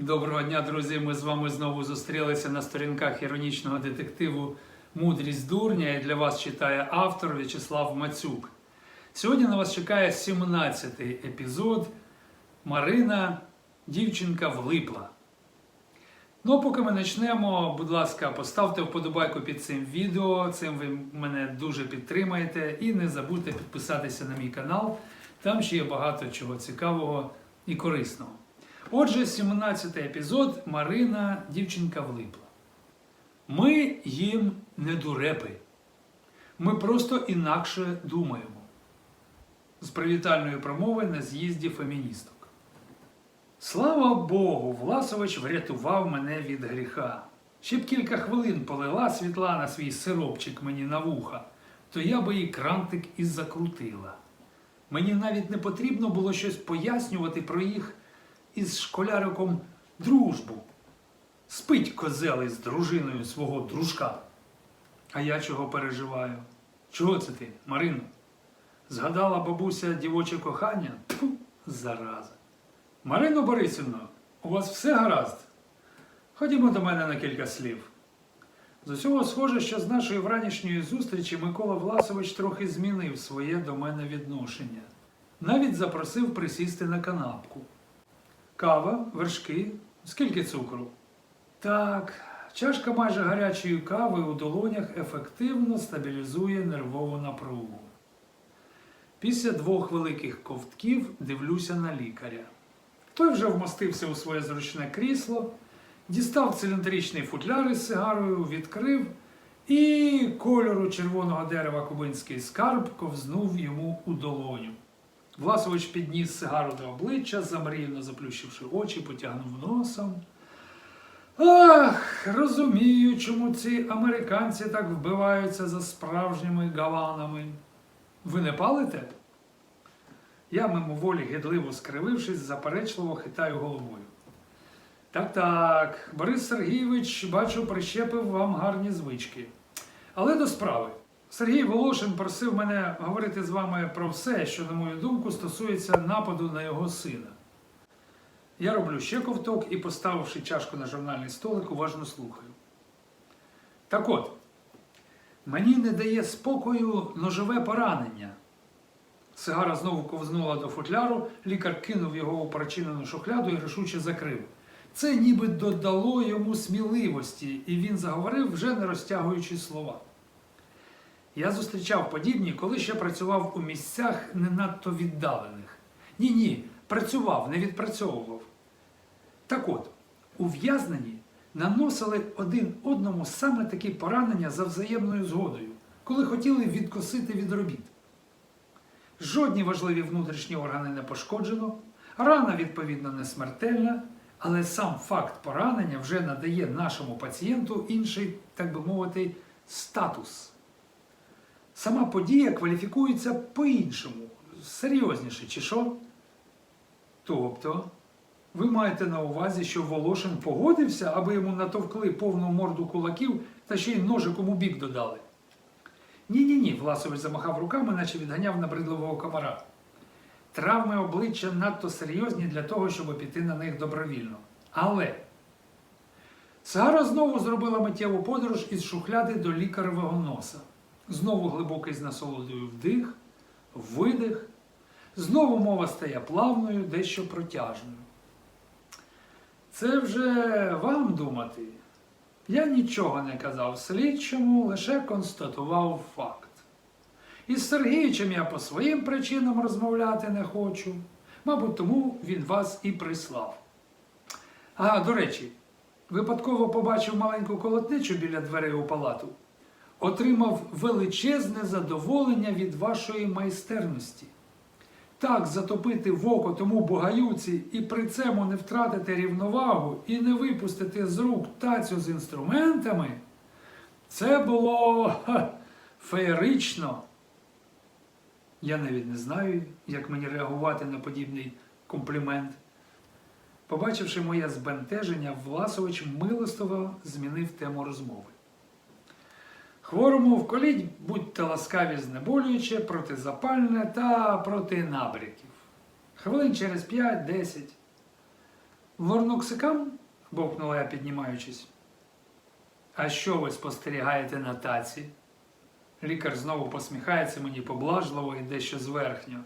Доброго дня, друзі! Ми з вами знову зустрілися на сторінках іронічного детективу Мудрість дурня і для вас читає автор В'ячеслав Мацюк. Сьогодні на вас чекає 17-й епізод Марина, дівчинка влипла. Ну, а поки ми почнемо, будь ласка, поставте вподобайку під цим відео. Цим ви мене дуже підтримаєте. І не забудьте підписатися на мій канал. Там ще є багато чого цікавого і корисного. Отже, 17 епізод Марина, дівчинка влипла. Ми їм не дурепи. Ми просто інакше думаємо. З привітальної промови на з'їзді феміністок. Слава Богу, Власович врятував мене від гріха. Ще б кілька хвилин полила Світлана свій сиропчик мені на вуха, то я би їй крантик і закрутила. Мені навіть не потрібно було щось пояснювати про їх із школяриком дружбу. Спить козел із дружиною свого дружка. А я чого переживаю? Чого це ти, Марино? Згадала бабуся дівоче кохання? Тьфу, зараза. Марино Борисівно, у вас все гаразд? Ходімо до мене на кілька слів. З усього схоже, що з нашої вранішньої зустрічі Микола Власович трохи змінив своє до мене відношення. Навіть запросив присісти на канапку. Кава, вершки, скільки цукру? Так, чашка майже гарячої кави у долонях ефективно стабілізує нервову напругу. Після двох великих ковтків дивлюся на лікаря. Той вже вмостився у своє зручне крісло, дістав циліндричний футляр із сигарою, відкрив і кольору червоного дерева кубинський скарб ковзнув йому у долоню. Власович підніс сигару до обличчя, замріяно заплющивши очі, потягнув носом. Ах, розумію, чому ці американці так вбиваються за справжніми гаванами. Ви не палите? Я мимоволі гидливо скривившись, заперечливо хитаю головою. Так, так, Борис Сергійович, бачу, прищепив вам гарні звички. Але до справи. Сергій Волошин просив мене говорити з вами про все, що, на мою думку, стосується нападу на його сина. Я роблю ще ковток і, поставивши чашку на журнальний столик, уважно слухаю. Так от, мені не дає спокою ножове поранення. Сигара знову ковзнула до футляру, лікар кинув його у прочинену шухляду і рішуче закрив. Це ніби додало йому сміливості, і він заговорив, вже не розтягуючи слова. Я зустрічав подібні, коли ще працював у місцях не надто віддалених. Ні, ні, працював, не відпрацьовував. Так от, ув'язнені наносили один одному саме такі поранення за взаємною згодою, коли хотіли відкосити від робіт. Жодні важливі внутрішні органи не пошкоджено, рана, відповідно, не смертельна, але сам факт поранення вже надає нашому пацієнту інший, так би мовити, статус. Сама подія кваліфікується по-іншому, серйозніше, чи що? Тобто, ви маєте на увазі, що Волошин погодився, аби йому натовкли повну морду кулаків та ще й ножиком у бік додали. Ні-ні ні, Власович замахав руками, наче відганяв набридливого комара. Травми обличчя надто серйозні для того, щоб піти на них добровільно. Але Сагара знову зробила миттєву подорож із шухляди до лікаревого носа. Знову глибокий з насолодою вдих, видих. Знову мова стає плавною, дещо протяжною. Це вже вам думати. Я нічого не казав слідчому, лише констатував факт. Із Сергійчем я по своїм причинам розмовляти не хочу. Мабуть, тому він вас і прислав. А, до речі, випадково побачив маленьку колотничу біля дверей у палату. Отримав величезне задоволення від вашої майстерності. Так затопити в око тому богаюці і при цьому не втратити рівновагу і не випустити з рук тацю з інструментами, це було ха, феєрично. Я навіть не знаю, як мені реагувати на подібний комплімент. Побачивши моє збентеження, Власович милостиво змінив тему розмови. Хворому вколіть, будьте ласкаві знеболююче, протизапальне та проти набряків. Хвилин через 5-10. Лорноксикам? бовкнула я, піднімаючись. А що ви спостерігаєте на таці? Лікар знову посміхається мені поблажливо і дещо зверхньо.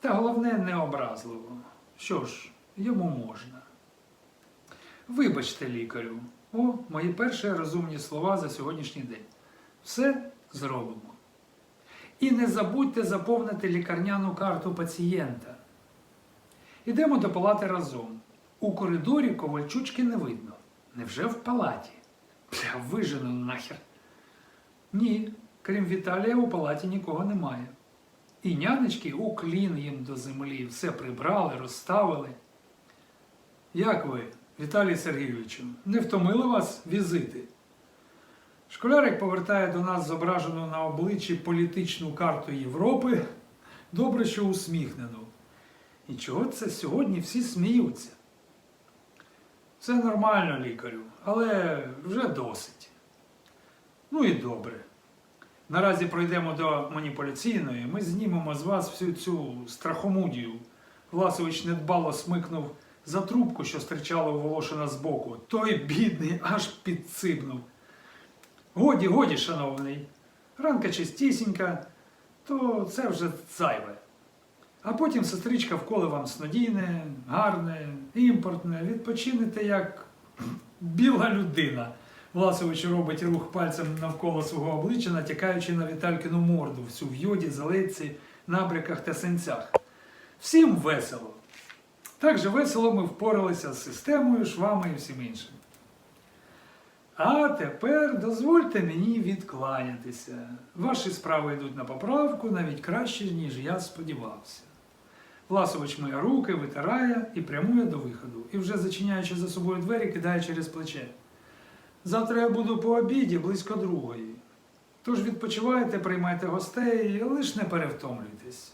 Та головне не образливо. Що ж, йому можна. Вибачте, лікарю, о, мої перші розумні слова за сьогоднішній день. Все зробимо. І не забудьте заповнити лікарняну карту пацієнта. Ідемо до палати разом. У коридорі ковальчучки не видно. Невже в палаті? Бля, вижену нахер. Ні, крім Віталія, у палаті нікого немає. І нянечки уклін їм до землі, все прибрали, розставили. Як ви, Віталій Сергійовичу, не втомили вас візити? Школярик повертає до нас зображену на обличчі політичну карту Європи, добре, що усміхнену. І чого це сьогодні всі сміються? Це нормально, лікарю, але вже досить. Ну і добре. Наразі пройдемо до маніпуляційної, ми знімемо з вас всю цю страхомудію. Власович недбало смикнув за трубку, що стирчала у Волошина збоку. Той бідний аж підцибнув. Годі, годі, шановний. Ранка чистісінька, то це вже зайве. А потім сестричка вколе вам снодійне, гарне, імпортне, відпочинете як біла людина. Власович робить рух пальцем навколо свого обличчя, натякаючи на Віталькину морду, всю в йоді, залиці, набряках та синцях. Всім весело. Так же весело ми впоралися з системою, швами і всім іншим. А тепер дозвольте мені відкланятися. Ваші справи йдуть на поправку навіть краще, ніж я сподівався. Власович миє руки, витирає і прямує до виходу, і вже зачиняючи за собою двері, кидає через плече. Завтра я буду по обіді близько другої. Тож відпочивайте, приймайте гостей, лиш не перевтомлюйтесь.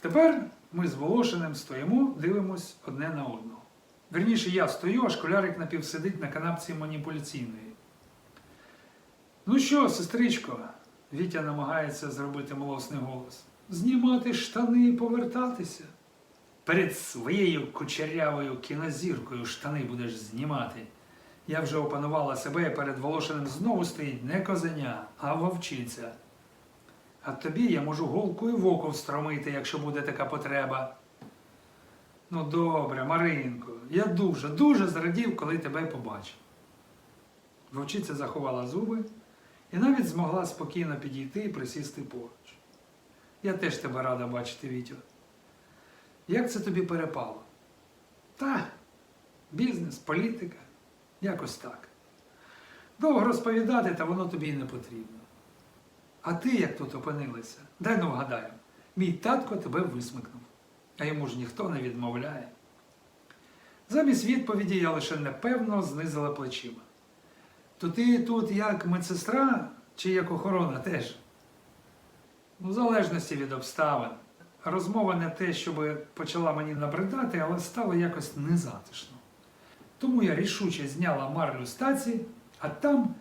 Тепер ми з Волошиним стоїмо, дивимось одне на одного. Верніше, я стою, а школярик напівсидить на канапці маніпуляційної. Ну що, сестричко, Вітя намагається зробити милосний голос. Знімати штани і повертатися. Перед своєю кучерявою кінозіркою штани будеш знімати. Я вже опанувала себе і перед Волошиним знову стоїть не козеня, а вовчиця. А тобі я можу голкою в око встромити, якщо буде така потреба. Ну добре, Маринко, я дуже, дуже зрадів, коли тебе побачив. Вовчиця заховала зуби і навіть змогла спокійно підійти і присісти поруч. Я теж тебе рада бачити, Вітю. Як це тобі перепало? Та, бізнес, політика, якось так. Довго розповідати, та воно тобі й не потрібно. А ти як тут опинилася? Дай ну вгадаю, мій татко тебе висмикнув, а йому ж ніхто не відмовляє. Замість відповіді я лише непевно знизила плечима. То ти тут як медсестра чи як охорона теж? Ну, в залежності від обставин. Розмова не те, щоб почала мені набридати, але стало якось незатишно. Тому я рішуче зняла марлю з а там,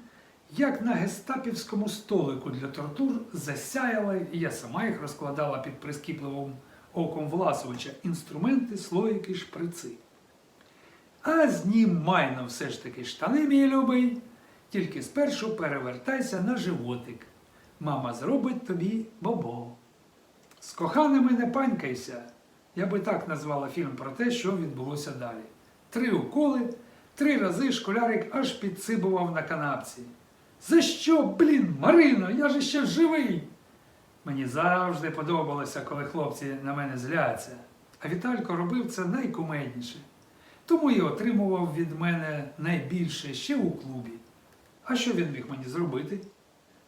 як на гестапівському столику для тортур, засяяли, і я сама їх розкладала під прискіпливим оком Власовича інструменти, слоїки, шприци. А знімай на все ж таки штани, мій любий, тільки спершу перевертайся на животик. Мама зробить тобі бобо. З коханими не панькайся. Я би так назвала фільм про те, що відбулося далі. Три уколи, три рази школярик аж підсибував на канапці. За що, блін, Марино, я ж ще живий. Мені завжди подобалося, коли хлопці на мене зляться. А Віталько робив це найкумедніше. Тому і отримував від мене найбільше ще у клубі. А що він міг мені зробити?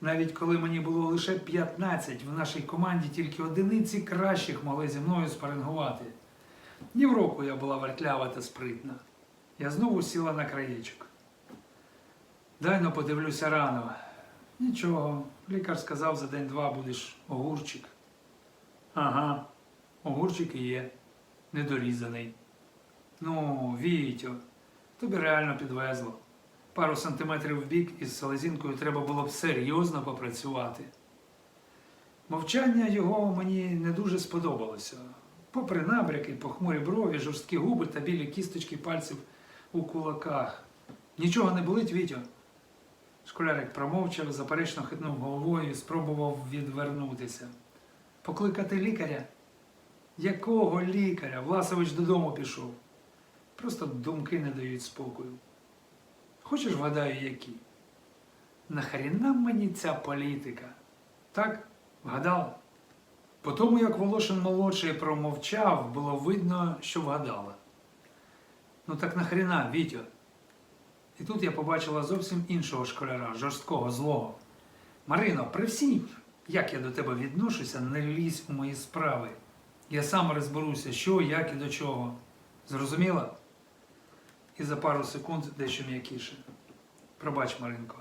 Навіть коли мені було лише 15, в нашій команді тільки одиниці кращих могли зі мною спарингувати. Ні в року я була вертлява та спритна. Я знову сіла на краєчок. Дай но подивлюся рано. Нічого, лікар сказав, за день-два будеш огурчик. Ага, огурчик і є, недорізаний. Ну, Вітю, тобі реально підвезло. Пару сантиметрів в бік із селезінкою треба було б серйозно попрацювати. Мовчання його мені не дуже сподобалося. попри набряки, похмурі брові, жорсткі губи та білі кісточки пальців у кулаках. Нічого не болить, Вітьо? Школярик промовчав, заперечно хитнув головою і спробував відвернутися. Покликати лікаря? Якого лікаря? Власович додому пішов. Просто думки не дають спокою. Хочеш вгадаю, які? Нахріна мені ця політика? Так, вгадала? По тому, як Волошин молодший промовчав, було видно, що вгадала. Ну так нахріна, Вітьо? І тут я побачила зовсім іншого школяра, жорсткого, злого. Марино, при всім, як я до тебе відношуся, не лізь у мої справи. Я сам розберуся, що, як і до чого. Зрозуміла? І за пару секунд дещо м'якіше. Пробач, Маринко.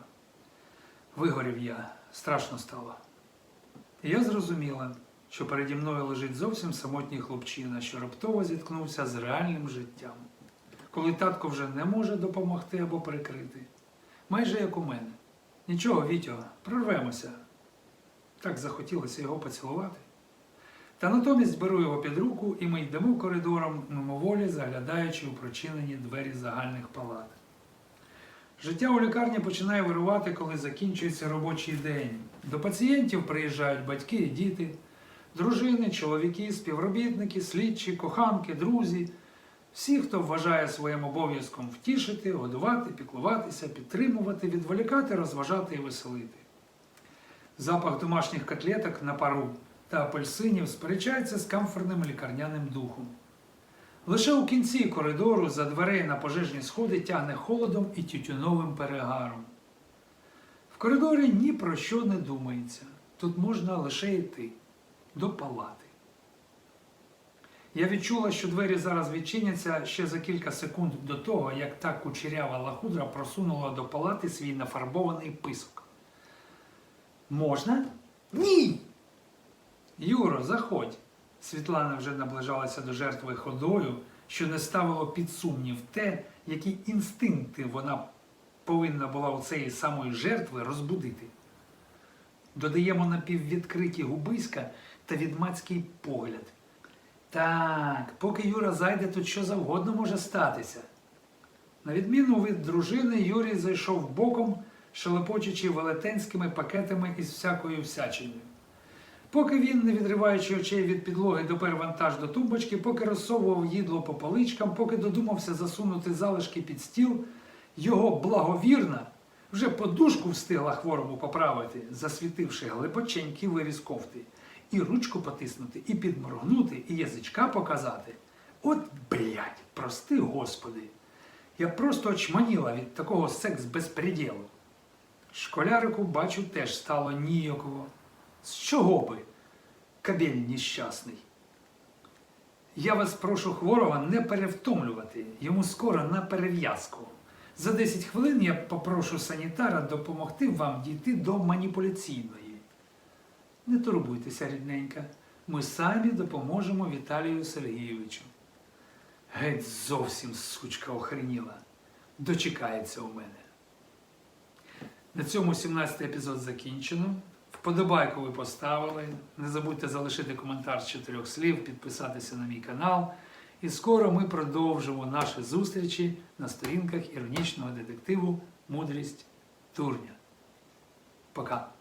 Вигорів я, страшно стало. І я зрозуміла, що переді мною лежить зовсім самотній хлопчина, що раптово зіткнувся з реальним життям, коли татко вже не може допомогти або прикрити. Майже як у мене. Нічого, Вітьо, прорвемося. Так захотілося його поцілувати. Та натомість беру його під руку, і ми йдемо коридором, мимоволі заглядаючи у прочинені двері загальних палат. Життя у лікарні починає вирувати, коли закінчується робочий день. До пацієнтів приїжджають батьки і діти, дружини, чоловіки, співробітники, слідчі, коханки, друзі. Всі, хто вважає своїм обов'язком втішити, годувати, піклуватися, підтримувати, відволікати, розважати і веселити. Запах домашніх котлеток на пару та апельсинів сперечається з камфорним лікарняним духом. Лише у кінці коридору за дверей на пожежні сходи тягне холодом і тютюновим перегаром. В коридорі ні про що не думається. Тут можна лише йти до палати. Я відчула, що двері зараз відчиняться ще за кілька секунд до того, як та кучерява лахудра просунула до палати свій нафарбований писок. Можна? Ні. Юро, заходь. Світлана вже наближалася до жертви ходою, що не ставило під сумнів те, які інстинкти вона повинна була у цієї самої жертви розбудити. Додаємо напіввідкриті губиська та відмацький погляд. Так, поки Юра зайде, тут що завгодно може статися. На відміну від дружини, Юрій зайшов боком, шелепочучи велетенськими пакетами із всякою всячиною. Поки він, не відриваючи очей від підлоги, допер вантаж до тумбочки, поки розсовував їдло по поличкам, поки додумався засунути залишки під стіл, його благовірна вже подушку встигла хворому поправити, засвітивши глибоченький виріз кофти, і ручку потиснути, і підморгнути, і язичка показати. От, блядь, прости, господи! Я просто очманіла від такого секс-безпреділу. Школярику, бачу, теж стало ніяково. З чого би? Кабель нещасний. Я вас прошу хворого не перевтомлювати. Йому скоро на перев'язку. За 10 хвилин я попрошу санітара допомогти вам дійти до маніпуляційної. Не турбуйтеся, рідненька. Ми самі допоможемо Віталію Сергійовичу. Геть зовсім сучка охреніла. Дочекається у мене. На цьому 17-й епізод закінчено. Вподобайку ви поставили. Не забудьте залишити коментар з чотирьох слів, підписатися на мій канал. І скоро ми продовжимо наші зустрічі на сторінках іронічного детективу Мудрість Турня. Пока!